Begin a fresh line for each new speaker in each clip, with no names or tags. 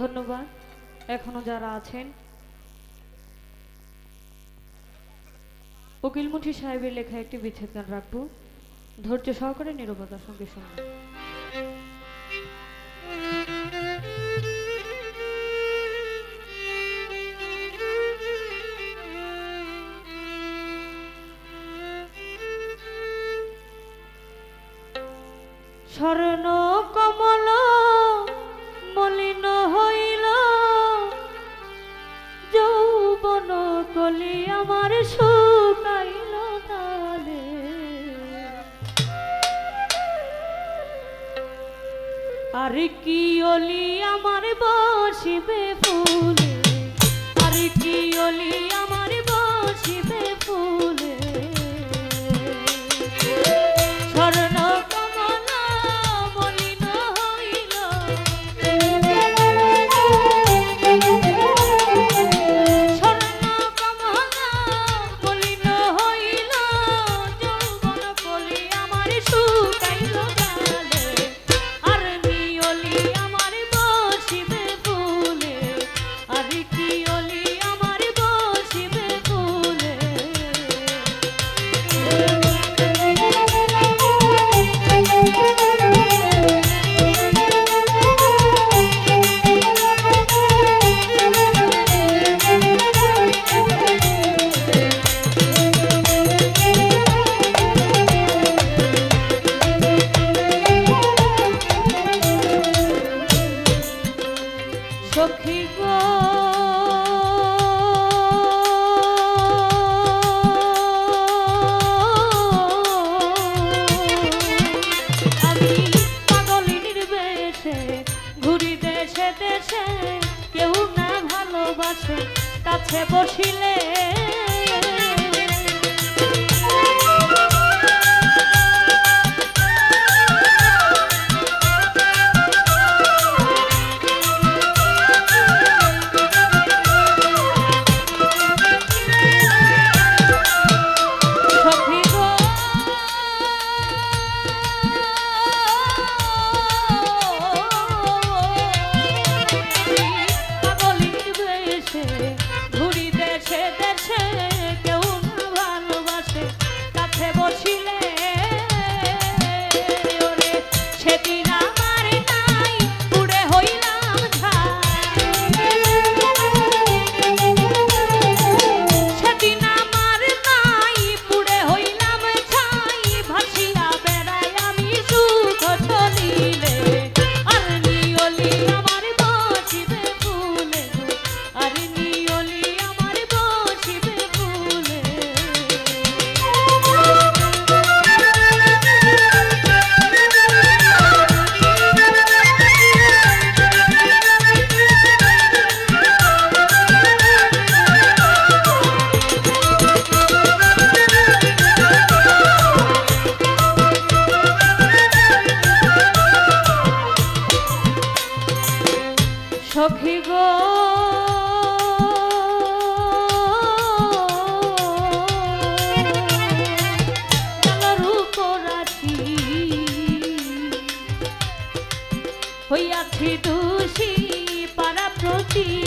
ধন্যবাদ। এখনও যারা আছেন। উকিলমুঠি সাহেবের লেখা একটি বিচ্ছেদ গান রাখব। ধৈর্য সহকারে নিরবতার সঙ্গে শুনব স্বর্ণ বলি আমার শুকাইল তালে আর কি অলি আমার বসিবে ফুলে? আর কি অলি আমার বসিবে ফুলে?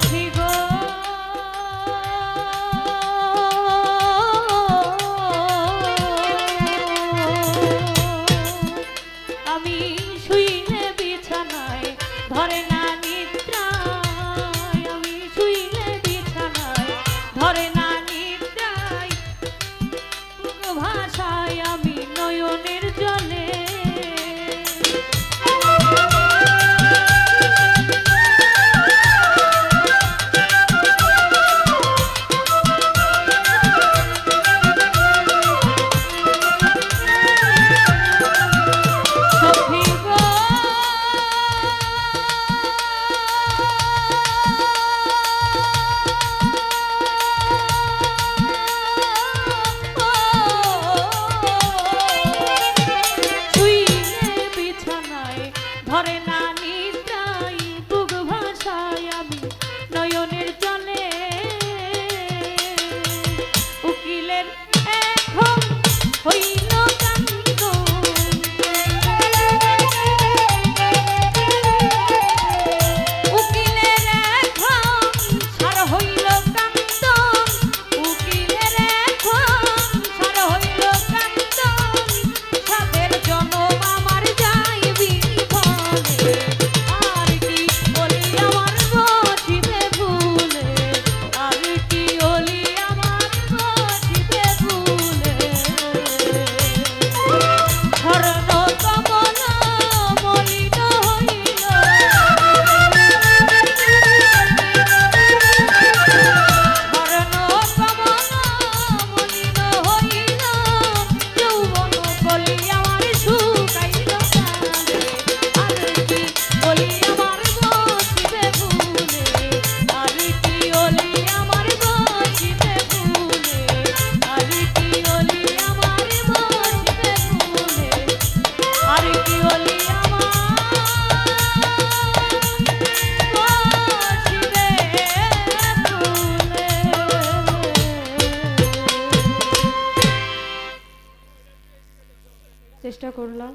লক্ষ্মী গো করলাম।